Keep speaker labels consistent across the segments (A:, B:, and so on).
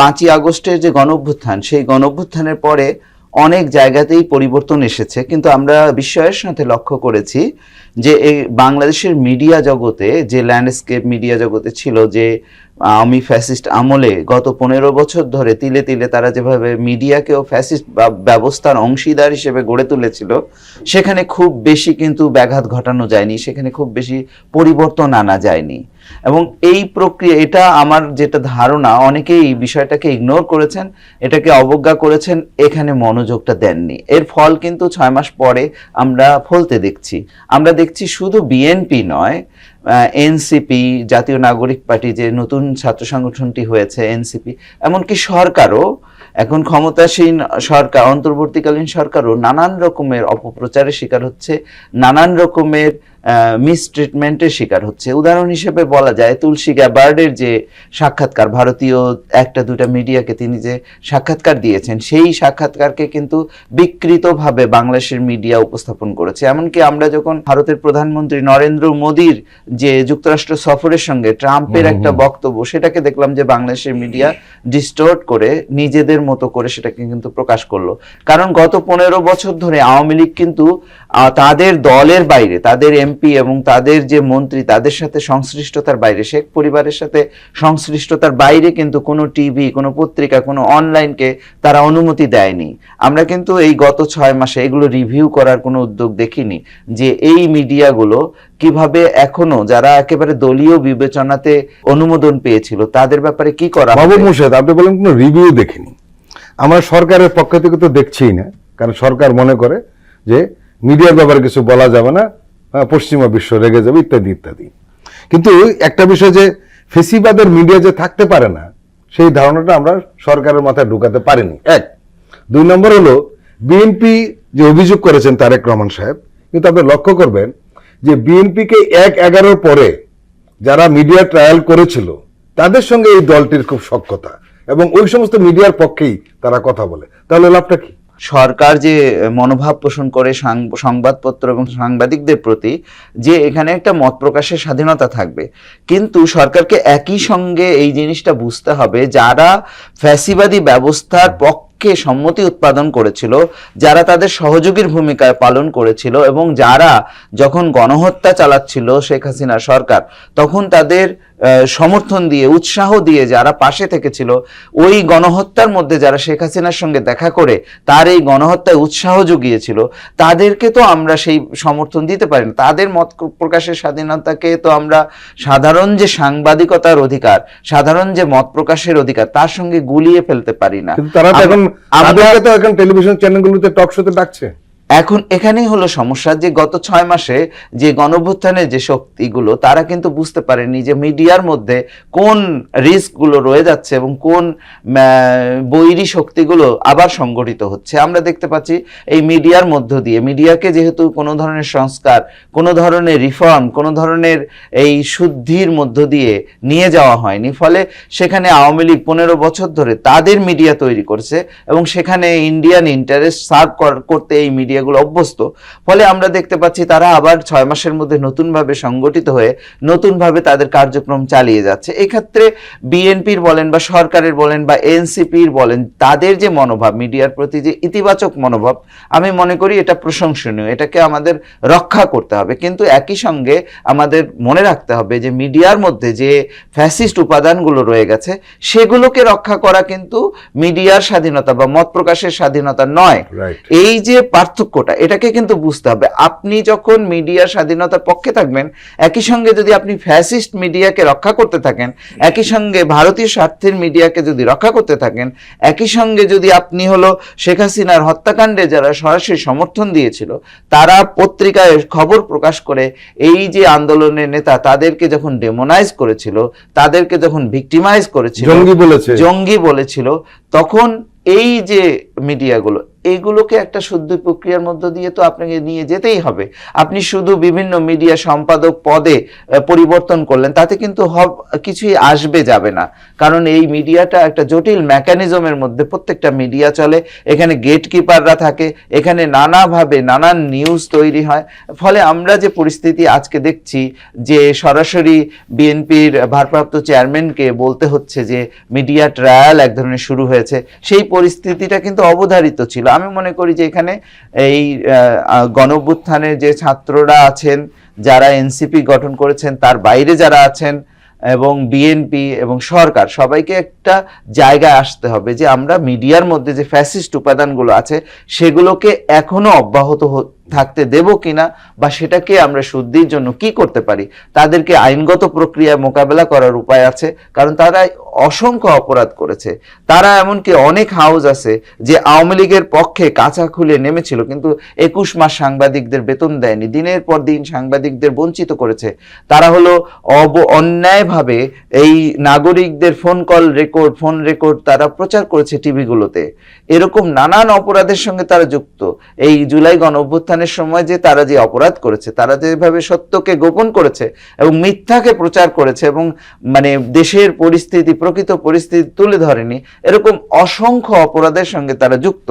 A: পাঁচই আগস্টের যে গণঅভ্যুত্থান, সেই গণঅভ্যুত্থানের পরে অনেক জায়গাতেই পরিবর্তন এসেছে। কিন্তু আমরা বিস্ময়ের সাথে লক্ষ্য করেছি যে এই বাংলাদেশের মিডিয়া জগতে, যে ল্যান্ডস্কেপ মিডিয়া জগতে ছিল, যে আমি ফ্যাসিস্ট আমলে গত পনেরো বছর ধরে তিলে তিলে তারা যেভাবে মিডিয়াকেও ফ্যাসিস্ট ব্যবস্থার অংশীদার হিসেবে গড়ে তুলেছিল, সেখানে খুব বেশি কিন্তু ব্যাঘাত ঘটানো যায়নি, সেখানে খুব বেশি পরিবর্তন আনা যায়নি। এবং এই প্রক্রিয়া, এটা আমার যেটা ধারণা, অনেকেই এই বিষয়টাকে ইগনোর করেছেন, এটাকে অবজ্ঞা করেছেন, এখানে মনোযোগটা দেননি। এর ফল কিন্তু ছয় মাস পরে আমরা ফলতে দেখছি। আমরা দেখছি শুধু বিএনপি নয় এনসিপি, জাতীয় নাগরিক পার্টি যে নতুন ছাত্র সংগঠনটি হয়েছে, এনসিপি, এমনকি সরকারও, এখন ক্ষমতাসীন সরকার, অন্তর্বর্তীকালীন সরকারও নানান রকমের অপপ্রচারের শিকার হচ্ছে, নানান রকমের মিসট্রিটমেন্টের শিকার হচ্ছে। উদাহরণ হিসেবে বলা যায় তুলসী গ্যাবার্ডের যে সাক্ষাৎকার ভারতীয় একটা দুটা মিডিয়াকে তিনি যে সাক্ষাৎকার দিয়েছেন সেই সাক্ষাৎকারকে কিন্তু বিকৃতভাবে বাংলাদেশের মিডিয়া উপস্থাপন করেছে। এমনকি আমরা যখন ভারতের প্রধানমন্ত্রী নরেন্দ্র মোদীর যে যুক্তরাষ্ট্র সফরের সঙ্গে ট্রাম্পের একটা বক্তব্য সেটাকে দেখলাম যে বাংলাদেশের মিডিয়া ডিস্টোর্ট করে নিজেদের মতো করে সেটাকে কিন্তু প্রকাশ করল। কারণ গত পনেরো বছর ধরে আওয়ামী লীগ কিন্তু তাদের দলের বাইরে, তাদের এমপি এবং তাদের যে মন্ত্রী, তাদের সাথে সংশ্লিষ্টতার বাইরে, শেখ পরিবারের সাথে সংশ্লিষ্টতার বাইরে কিন্তু কোনো টিভি কোনো পত্রিকা, কোনো অনলাইনকে তারা অনুমতি দেয়নি আমরা কিন্তু এই গত ছয় মাসে এগুলো রিভিউ করার কোনো উদ্যোগ দেখিনি যে এই মিডিয়াগুলো কীভাবে এখনও যারা একেবারে দলীয় বিবেচনাতে অনুমোদন পেয়েছিল, তাদের ব্যাপারে কি করা
B: বাবু? মুর্শেদ আপনি বলেন, কোনো রিভিউ দেখিনি আমরা সরকারের পক্ষ থেকে তো দেখছিই না, কারণ সরকার মনে করে যে মিডিয়ার ব্যাপারে কিছু বলা যাবে না পশ্চিমা বিশ্ব রেগে যাবে, ইত্যাদি ইত্যাদি। কিন্তু একটা বিষয় যে ফেসিবাদের মিডিয়া যে থাকতে পারে না, সেই ধারণাটা আমরা সরকারের মাথায় ঢুকাতে পারিনি। এক, দুই নম্বর হলো, বিএনপি যে অভিযোগ করেছেন তারেক রহমান সাহেব, কিন্তু আপনি লক্ষ্য করবেন যে বিএনপিকে এক এগারোর পরে যারা মিডিয়া ট্রায়াল করেছিল, তাদের সঙ্গে এই দলটির খুব সক্ষতা এবং ওই সমস্ত মিডিয়ার পক্ষেই তারা কথা বলে। তাহলে লাভটা কি?
A: সরকার যে মনোভাব পোষণ করে সংবাদপত্র এবং সাংবাদিকদের প্রতি যে এখানে একটা মত প্রকাশের স্বাধীনতা থাকবে। কিন্তু সরকারকে একই সঙ্গে এই জিনিসটা বুঝতে হবে, যারা ফ্যাসিবাদী ব্যবস্থার পক্ষে সম্মতি উৎপাদন করেছিল যারা তাদের সহযোগীর ভূমিকায় পালন করেছিল এবং যারা যখন গণহত্যা চালাচ্ছিল শেখ হাসিনা সরকার তখন তাদের সমর্থন দিয়ে উৎসাহ দিয়ে যারা পাশে থেকেছিল ওই গণহত্যার মধ্যে যারা শেখ হাসিনার সঙ্গে দেখা করে তার এই গণহত্যায় উৎসাহ জুগিয়েছিল তাদেরকে তো আমরা সেই সমর্থন দিতে পারি না। তাদের মত প্রকাশের স্বাধীনতাকে তো আমরা সাধারণ যে সাংবাদিকতার অধিকার সাধারণ যে মত প্রকাশের অধিকার তার সঙ্গে গুলিয়ে ফেলতে পারি না।
B: তারা এখন আমাদেরকে তো এখন টেলিভিশন চ্যানেলগুলোতে টক শোতে ডাকছে।
A: এখন এখানেই হলো সমস্যা যে গত ছয় মাসে যে গণভ্যুত্থানের যে শক্তিগুলো, তারা কিন্তু বুঝতে পারেনি যে মিডিয়ার মধ্যে কোন রিস্কগুলো রয়ে যাচ্ছে এবং কোন বৈরী শক্তিগুলো আবার সংগঠিত হচ্ছে। আমরা দেখতে পাচ্ছি এই মিডিয়ার মধ্য দিয়ে, মিডিয়াকে যেহেতু কোনো ধরনের সংস্কার, কোনো ধরনের রিফর্ম, কোনো ধরনের এই শুদ্ধির মধ্য দিয়ে নিয়ে যাওয়া হয়নি, ফলে সেখানে আওয়ামী লীগ পনেরো বছর ধরে তাদের মিডিয়া তৈরি করছে এবং সেখানে ইন্ডিয়ান ইন্টারেস্ট সার্ভ করতে এই মিডিয়াগুলো অভ্যস্ত ফলে আমরা দেখতে পাচ্ছি তারা আবার ছয় মাসের মধ্যে নতুনভাবে সংগঠিত হয়ে নতুনভাবে তাদের কার্যক্রম চালিয়ে যাচ্ছে। এক্ষেত্রে বিএনপির বলেন বা সরকারের বলেন বা এনসিপির বলেন তাদের যে মনোভাব মিডিয়ার প্রতি যে ইতিবাচক মনোভাব আমি মনে করি এটা প্রশংসনীয়। এটাকে আমাদের রক্ষা করতে হবে। কিন্তু একই সঙ্গে আমাদের মনে রাখতে হবে যে মিডিয়ার মধ্যে যে ফ্যাসিস্ট উপাদানগুলো রয়ে গেছে সেগুলোকে রক্ষা করা কিন্তু মিডিয়ার স্বাধীনতা বা মত প্রকাশের স্বাধীনতা নয়। এই যে পার্থক্যটা এটাকে কিন্তু বুঝতে হবে। আপনি যখন মিডিয়ার স্বাধীনতার পক্ষে থাকবেন একই সঙ্গে যদি আপনি ফ্যাসিস্ট মিডিয়াকে রক্ষা করতে থাকেন একই সঙ্গে ভারতীয় স্বার্থের মিডিয়াকে যদি রক্ষা করতে থাকেন একই সঙ্গে যদি আপনি হলো শেখ হাসিনার হত্যাকাণ্ডে যারা সরাসরি সমর্থন দিয়েছিল তারা পত্রিকায় খবর প্রকাশ করে এই যে আন্দোলনের নেতা তাদেরকে যখন ডেমোনাইজ করেছিল তাদেরকে যখন ভিক্টিমাইজ করেছিল
B: জঙ্গি বলেছে।
A: জঙ্গি বলেছিল তখন এই যে মিডিয়াগুলো এইগুলোকে একটা শুদ্ধ প্রক্রিয়ার মধ্য দিয়ে তো আপনাকে নিয়ে যেতেই হবে। আপনি শুধু বিভিন্ন মিডিয়া সম্পাদক পদে পরিবর্তন করলেন, তাতে কিন্তু কিছুই আসবে যাবে না। কারণ এই মিডিয়াটা একটা জটিল মেকানিজমের মধ্যে প্রত্যেকটা মিডিয়া চলে, এখানে গেটকিপাররা থাকে, এখানে নানাভাবে নানান নিউজ তৈরি হয়। ফলে আমরা যে পরিস্থিতি আজকে দেখছি, যে সরাসরি বিএনপির ভারপ্রাপ্ত চেয়ারম্যানকে বলতে হচ্ছে যে, মিডিয়া ট্রায়াল এক ধরনের শুরু হয়েছে, সেই পরিস্থিতিটা কিন্তু অবধারিত ছিল। আমি মনে করি যে এখানে এই গণভ্যুত্থানের যে ছাত্ররা আছেন, যারা এনসিপি গঠন করেছেন, তার বাইরে যারা আছেন এবং বিএনপি এবং সরকার, সবাইকে একটা জায়গায় আসতে হবে যে আমরা মিডিয়ার মধ্যে যে ফ্যাসিস্ট উপাদানগুলো আছে, সেগুলোকে এখনও অব্যাহত থাকতে দেব কিনা বা সেটাকে আমরা শুদ্ধির জন্য কি করতে পারি, তাদেরকে আইনগত প্রক্রিয়ায় মোকাবেলা করার উপায় আছে, কারণ তারা অসংখ্য অপরাধ করেছে। তারা এমনকি অনেক হাউস আছে যে আওয়ামী লীগের পক্ষে কাঁচা খুলে নেমেছিল, কিন্তু একুশ মাস সাংবাদিকদের বেতন দেয়নি, দিনের পর দিন সাংবাদিকদের বঞ্চিত করেছে। তারা হলো অব অন্যায়ভাবে এই নাগরিকদের phone call record, phone record তারা প্রচার করেছে টিভিগুলোতে। এরকম নানান অপরাধের সঙ্গে তারা যুক্ত। এই জুলাই গণ অভ্যুত্থানের সময় যে তারা যে অপরাধ করেছে, তারা যেভাবে সত্যকে গোপন করেছে এবং মিথ্যাকে প্রচার করেছে এবং মানে দেশের পরিস্থিতি, প্রকৃত পরিস্থিতি তুলে ধরেনি, এরকম অসংখ্য অপরাধের সঙ্গে তারা যুক্ত।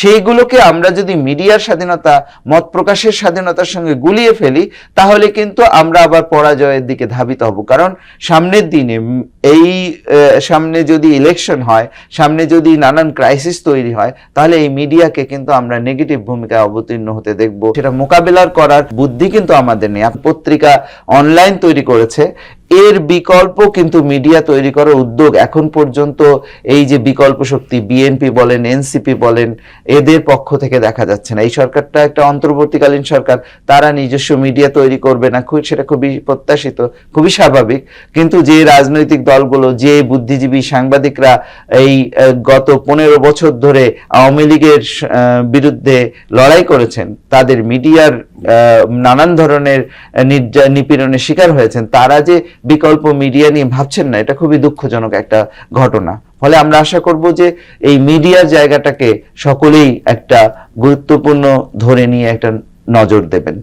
A: সেইগুলোকে আমরা যদি মিডিয়ার স্বাধীনতা, মত প্রকাশের স্বাধীনতার সঙ্গে গুলিয়ে ফেলি, তাহলে কিন্তু আমরা আবার পরাজয়ের দিকে ধাবিত হব। কারণ সামনের দিনে এই সামনে যদি ইলেকশন হয়, সামনে যদি নানান ক্রাইসিস তৈরি হয়, তাহলে এই মিডিয়াকে কিন্তু আমরা নেগেটিভ ভূমিকায় অবতীর্ণ হতে দেখব। সেটা মোকাবিলার করার বুদ্ধি কিন্তু আমাদের নেই। পত্রিকা অনলাইন তৈরি করেছে। এর বিকল্প কিন্তু মিডিয়া তৈরি করার উদ্যোগ এখন পর্যন্ত এই যে বিকল্প শক্তি বিএনপি বলেন এনসিপি বলেন, এদের পক্ষ থেকে দেখা যাচ্ছে না। এই সরকারটা একটা অন্তর্বর্তীকালীন সরকার, তারা নিজস্ব মিডিয়া তৈরি করবে না। খুব, সেটা খুবই প্রত্যাশিত, খুবই স্বাভাবিক। কিন্তু যে রাজনৈতিক দলগুলো, যে বুদ্ধিজীবী সাংবাদিকরা এই গত পনেরো বছর ধরে আওয়ামী লীগের বিরুদ্ধে লড়াই করেছেন, তাদের মিডিয়ার নানান ধরনের নিপীড়নের শিকার হয়েছেন। তারা যে বিকল্প মিডিয়া নিয়ে ভাবছেন না, এটা খুবই দুঃখজনক একটা ঘটনা। ফলে আমরা আশা করব যে এই মিডিয়ার জায়গাটাকে সকলেই একটা গুরুত্বপূর্ণ ধরে নিয়ে একটা নজর দেবেন।